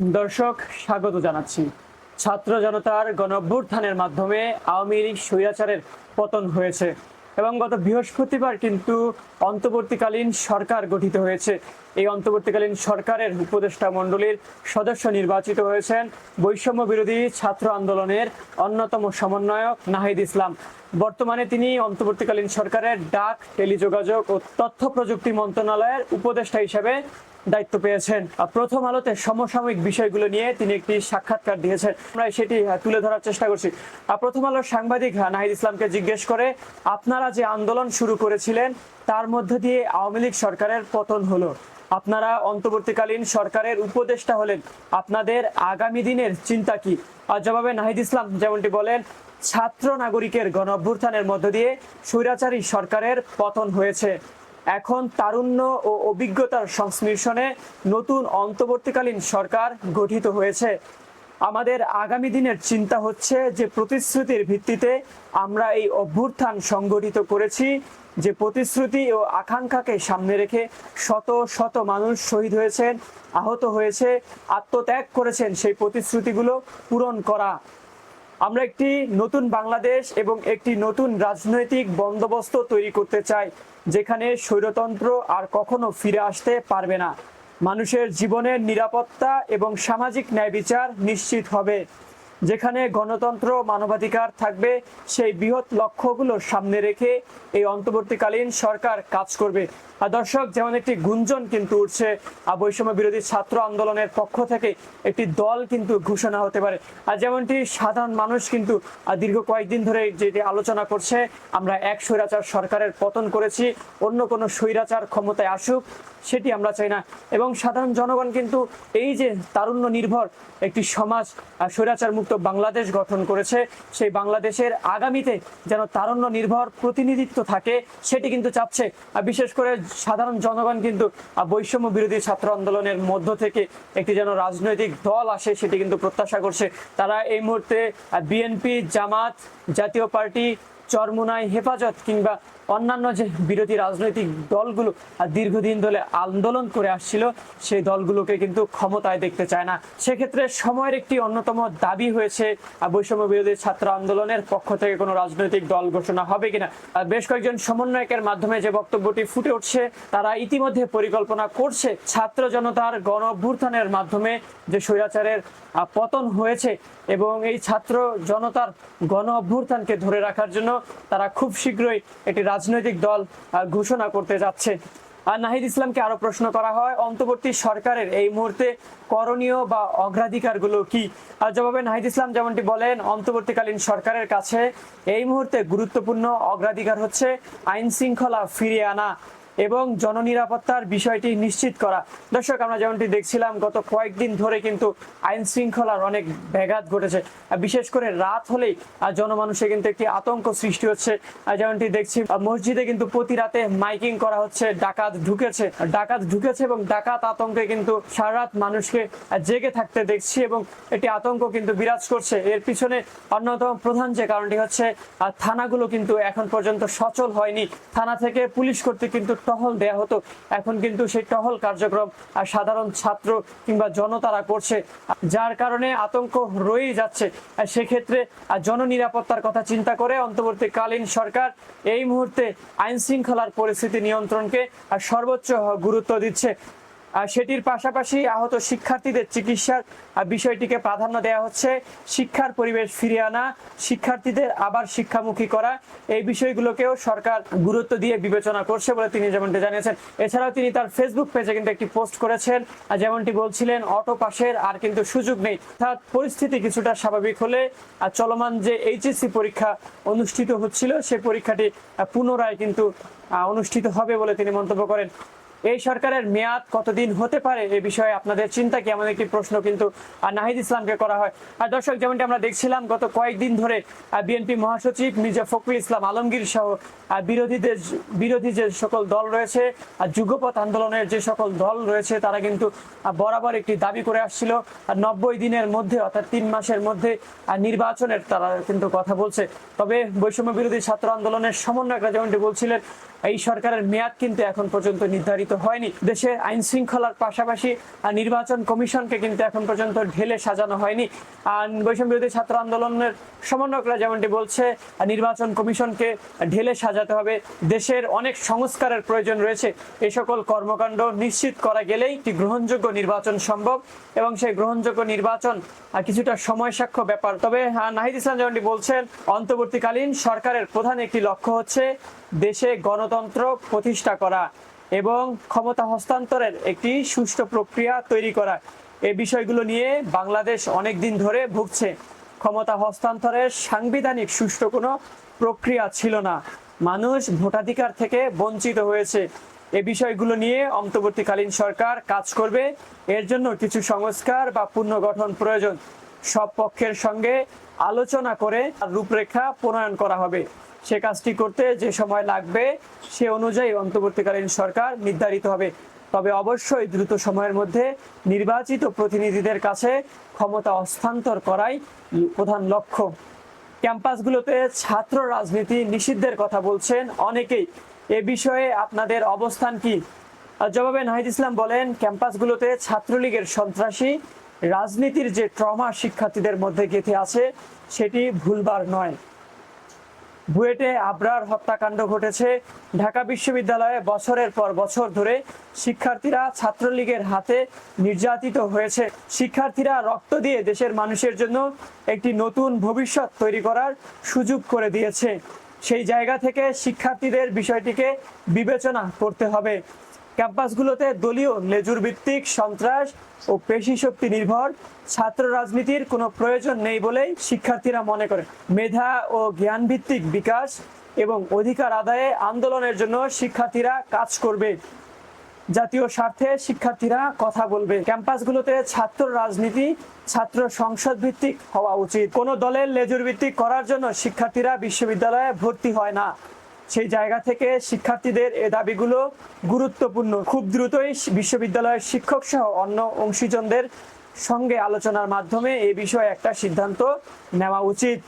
দর্শক, স্বাগত জানাচ্ছি। ছাত্র জনতার গণঅভ্যুত্থানের মাধ্যমে আওয়ামী লীগ স্বৈরাচারের পতন হয়েছে এবং গত বৃহস্পতিবার কিন্তু অন্তর্বর্তীকালীন সরকার গঠিত হয়েছে। এই অন্তর্বর্তীকালীন সরকারের উপদেষ্টা মণ্ডলীর সদস্য নির্বাচিত হয়েছেন বৈষম্য বিরোধী ছাত্র আন্দোলনের অন্যতম সমন্বয়ক নাহিদ ইসলাম। বর্তমানে তিনি অন্তর্বর্তীকালীন সরকারের ডাক, টেলিযোগাযোগ ও তথ্য প্রযুক্তি মন্ত্রণালয়ের উপদেষ্টা হিসেবে দায়িত্ব পেয়েছেন। প্রথম আলোতে সমসাময়িক বিষয়গুলো নিয়ে তিনি একটি সাক্ষাৎকার দিয়েছেন। আমরা সেটি তুলে ধরার চেষ্টা করছি। প্রথম আলোর সাংবাদিক নাহিদ ইসলামকে জিজ্ঞেস করে, আপনারা যে আন্দোলন শুরু করেছিলেন, তার মধ্য দিয়ে আওয়ামী লীগ সরকারের পতন হলো। আপনারা অন্তর্বর্তীকালীন সরকারের উপদেষ্টা হলেন। আপনাদের আগামী দিনের চিন্তা কি? আর জবাবে নাহিদ ইসলাম যেমনটি বলেন, ছাত্র নাগরিকের গণ অভ্যুত্থানের মধ্য দিয়ে স্বৈরাচারী সরকারের পতন হয়েছে। এখন তারুণ্য ও অভিজ্ঞতার সংশ্লিষ্টনে নতুন অন্তর্বর্তীকালীন সরকার গঠিত হয়েছে। আমাদের আগামী দিনের চিন্তা হচ্ছে যে প্রতিশ্রুতির ভিত্তিতে আমরা এই অভ্যুত্থান সংগঠিত করেছি, যে প্রতিশ্রুতি ও আকাঙ্ক্ষাকে সামনে রেখে শত শত মানুষ শহীদ হয়েছেন, আহত হয়েছে, আত্মত্যাগ করেছেন সেই প্রতিশ্রুতিগুলো পূরণ করা। আমরা একটি নতুন বাংলাদেশ এবং একটি নতুন রাজনৈতিক বন্দোবস্ত তৈরি করতে চাই, যেখানে স্বৈরতন্ত্র আর কখনো ফিরে আসতে পারবে না। মানুষের জীবনের নিরাপত্তা এবং সামাজিক ন্যায় বিচার নিশ্চিত হবে। যেখানে গণতন্ত্র মানবাধিকার থাকবে, সেই বৃহৎ লক্ষ্যগুলো সামনে রেখে এই অন্তর্বর্তীকালীন সরকার কাজ করবে। আর দর্শক, যেমন একটি গুঞ্জন কিন্তু উঠছে বৈষম্য বিরোধী ছাত্র আন্দোলনের পক্ষ থেকে একটি দল কিন্তু ঘোষণা হতে পারে। আর যেমনটি সাধারণ মানুষ কিন্তু দীর্ঘ কয়েকদিন ধরে যেটি আলোচনা করছে, আমরা এক স্বৈরাচার সরকারের পতন করেছি, অন্য কোনো স্বৈরাচার ক্ষমতায় আসুক, সেটি আমরা চাই না। এবং সাধারণ জনগণ কিন্তু এই যে তারুণ্য নির্ভর একটি সমাজ স্বৈরাচার মুক্ত বাংলাদেশ গঠন করেছে, সেই বাংলাদেশের আগামীতে যেন তারুণ্য নির্ভর প্রতিনিধিত্ব থাকে, সেটি কিন্তু চাচ্ছে আর বিশেষ করে সাধারণ জনগণ কিন্তু বৈষম্য বিরোধী ছাত্র আন্দোলনের মধ্য থেকে একটি যেন রাজনৈতিক দল আসে, সেটি কিন্তু প্রত্যাশা করছে। তারা এই মুহূর্তে বিএনপি, জামাত, জাতীয় পার্টি চরমুনাই হেফাজত কিংবা অন্যান্য যে বিরোধী রাজনৈতিক দলগুলো দীর্ঘদিন ধরে আন্দোলন করে আসছিল, সেই দলগুলোকে কিন্তু ক্ষমতায় দেখতে চায় না। সেক্ষেত্রে সময়ের একটি অন্যতম দাবি হয়েছে বৈষম্য বিরোধী ছাত্র আন্দোলনের পক্ষ থেকে কোনো রাজনৈতিক দল ঘোষণা হবে কিনা। বেশ কয়েকজন সমন্বয়কের মাধ্যমে যে বক্তব্যটি ফুটে উঠছে, তারা ইতিমধ্যে পরিকল্পনা করছে, ছাত্র জনতার গণ অভ্যুত্থানের মাধ্যমে যে স্বৈরাচারের পতন হয়েছে এবং এই ছাত্র জনতার গণ অভ্যুত্থানকে ধরে রাখার জন্য তারা খুব শীঘ্রই একটি রাজনৈতিক দল ঘোষণা করতে যাচ্ছে। আর নাহিদ ইসলামকে আরও প্রশ্ন করা হয়, অন্তর্বর্তী সরকারের এই মুহূর্তে করণীয় বা অগ্রাধিকারগুলো কি? আর জবাবে নাহিদ ইসলাম যেমনটি বলেন, অন্তর্বর্তীকালীন সরকারের কাছে এই মুহূর্তে গুরুত্বপূর্ণ অগ্রাধিকার হচ্ছে আইন শৃঙ্খলা ফিরিয়ে আনা। এবং জননিরাপত্তার বিষয়টি নিশ্চিত করা। দর্শক, আমরা যেমনটি দেখছিলাম, গত কয়েকদিন ধরে কিন্তু আইন শৃঙ্খলার অনেক ব্যাঘাত ঘটেছে। বিশেষ করে রাত হলেই জনমানুষে কিন্তু একটি আতঙ্ক সৃষ্টি হচ্ছে। যেমনটি দেখছি মসজিদে কিন্তু প্রতি রাতে মাইকিং করা হচ্ছে, ডাকাত ঢুকেছে। ডাকাত ঢুকেছে এবং ডাকাত আতঙ্কে কিন্তু সারা রাত মানুষকে জেগে থাকতে দেখছি এবং একটি আতঙ্ক কিন্তু বিরাজ করছে। এর পিছনে অন্যতম প্রধান যে কারণটি হচ্ছে থানাগুলো কিন্তু এখন পর্যন্ত সচল হয়নি। থানা থেকে পুলিশ কর্তৃক কিন্তু টহল দেয়া হতো। এখন কিন্তু সেই টহল কার্যক্রম সাধারণ ছাত্র কিংবা জনতারা করছে, যার কারণে আতঙ্ক রয়েই যাচ্ছে। সেক্ষেত্রে জননিরাপত্তার কথা চিন্তা করে অন্তর্বর্তীকালীন সরকার এই মুহূর্তে আইন শৃঙ্খলার পরিস্থিতি নিয়ন্ত্রণকে সর্বোচ্চ গুরুত্ব দিচ্ছে। সেটির পাশাপাশি আহত শিক্ষার্থীদের চিকিৎসার বিষয়টিকে প্রাধান্য দেওয়া হচ্ছে শিক্ষার পরিবেশ ফিরিয়ে আনা, শিক্ষার্থীদের আবার শিক্ষামুখী করা। এই বিষয়গুলোকেও সরকার গুরুত্ব দিয়ে বিবেচনা করছে বলে তিনি যেমনটি জানিয়েছেন। এছাড়াও তিনি তার ফেসবুক পেজে কিন্তু একটি পোস্ট করেছেন। যেমনটি বলছিলেন, অটো পাশের আর কিন্তু সুযোগ নেই। অর্থাৎ পরিস্থিতি কিছুটা স্বাভাবিক হলে চলমান যে এইচএসসি পরীক্ষা অনুষ্ঠিত হচ্ছিল, সে পরীক্ষাটি পুনরায় কিন্তু অনুষ্ঠিত হবে বলে তিনি মন্তব্য করেন। এই সরকারের মেয়াদ কতদিন হতে পারে এ বিষয়ে আপনাদের চিন্তা কি? এমন একটি প্রশ্ন কিন্তু নাহিদ ইসলামকে করা হয়। আর দর্শক, যেমনটি আমরা দেখছিলাম, গত কয়েকদিন ধরে বিএনপি মহাসচিব মির্জা ফখরুল ইসলাম আলমগীর সহ বিরোধীদের বিরোধী যে সকল দল রয়েছে, আর যুগপথ আন্দোলনের যে সকল দল রয়েছে, তারা কিন্তু বরাবর একটি দাবি করে আসছিল। আর নব্বই দিনের মধ্যে, অর্থাৎ তিন মাসের মধ্যে নির্বাচনের তারা কিন্তু কথা বলছে। তবে বৈষম্য বিরোধী ছাত্র আন্দোলনের সমন্বয়করা যেমনটি বলছিলেন, এই সরকারের মেয়াদ কিন্তু এখন পর্যন্ত নির্ধারিত হয়নি। দেশে আইন শৃঙ্খলার পাশাপাশি নির্বাচন কমিশনকে কিন্তু এখন পর্যন্ত ঢেলে সাজানো হয়নি। আর বৈষম্য বিরোধী ছাত্র আন্দোলনের সমন্বয়করা যেমনটি বলছে নির্বাচন কমিশনকে ঢেলে সাজাতে হবে। দেশের অনেক সংস্কারের প্রয়োজন রয়েছে। এই সকল কর্মকাণ্ড নিশ্চিত করা গেলেই একটি গ্রহণযোগ্য নির্বাচন সম্ভব এবং সেই গ্রহণযোগ্য নির্বাচন কিছুটা সময় সাক্ষ্য ব্যাপার। তবে নাহিদ ইসলাম যেমনটি বলছেন, অন্তর্বর্তীকালীন সরকারের প্রধান একটি লক্ষ্য হচ্ছে দেশে গণতন্ত্র প্রতিষ্ঠা করা। এবং ক্ষমতা হস্তান্তরের একটি সুষ্ঠু প্রক্রিয়া তৈরি করা। এই বিষয়গুলো নিয়ে বাংলাদেশ অনেক দিন ধরে ভুগছে। ক্ষমতা হস্তান্তরের সাংবিধানিক সুষ্ঠু কোনো প্রক্রিয়া ছিল না। মানুষ ভোটাধিকার থেকে বঞ্চিত হয়েছে। এ বিষয়গুলো নিয়ে অন্তর্বর্তীকালীন সরকার কাজ করবে। এর জন্য কিছু সংস্কার বা পুনর্গঠন প্রয়োজন। সব পক্ষের সঙ্গে আলোচনা করে রূপরেখা প্রণয়ন করা হবে। সে কাজটি করতে যে সময় লাগবে, সে অনুযায়ী অন্তর্বর্তীকালীন সরকার নির্ধারিত হবে। তবে অবশ্যই দ্রুত সময়ের মধ্যে নির্বাচিত প্রতিনিধিদের কাছে ক্ষমতা হস্তান্তর করাই প্রধান লক্ষ্য। ক্যাম্পাসগুলোতে ছাত্র রাজনীতি নিষিদ্ধের কথা বলছেন অনেকেই। এ বিষয়ে আপনাদের অবস্থান কি? জবাবে নাহিদ ইসলাম বলেন, ক্যাম্পাসগুলোতে ছাত্রলীগের সন্ত্রাসী রাজনীতির যে ট্রমা শিক্ষার্থীদের মধ্যে গেঁথে আছে, সেটি ভুলবার নয়। বুয়েটে আবরার হত্যাকাণ্ড ঘটেছে। ঢাকা বিশ্ববিদ্যালয়ে বছরের পর বছর ধরে শিক্ষার্থীরা ছাত্রলীগের হাতে নির্যাতিত হয়েছে। শিক্ষার্থীরা রক্ত দিয়ে দেশের মানুষের জন্য একটি নতুন ভবিষ্যৎ তৈরি করার সুযোগ করে দিয়েছে। সেই জায়গা থেকে শিক্ষার্থীদের বিষয়টিকে বিবেচনা করতে হবে। ক্যাম্পাসগুলোতে দলীয় লেজুর ভিত্তিক সন্ত্রাস ও পেশি শক্তি নির্ভর ছাত্র রাজনীতির কোনো প্রয়োজন নেই বলেই শিক্ষার্থীরা মনে করে মেধা ও জ্ঞান ভিত্তিক বিকাশ এবং অধিকার আদায়ে আন্দোলনের জন্য শিক্ষার্থীরা কাজ করবে। জাতীয় স্বার্থে শিক্ষার্থীরা কথা বলবে। ক্যাম্পাসগুলোতে ছাত্র রাজনীতি, ছাত্র সংসদ ভিত্তিক হওয়া উচিত। কোনো দলের লেজুর ভিত্তিক করার জন্য শিক্ষার্থীরা বিশ্ববিদ্যালয়ে ভর্তি হয় না। সেই জায়গা থেকে শিক্ষার্থীদের এ দাবিগুলো গুরুত্বপূর্ণ। খুব দ্রুতই বিশ্ববিদ্যালয়ের শিক্ষক সহ অন্য অংশীজনদের সঙ্গে আলোচনার মাধ্যমে এ বিষয়ে একটা সিদ্ধান্ত নেওয়া উচিত।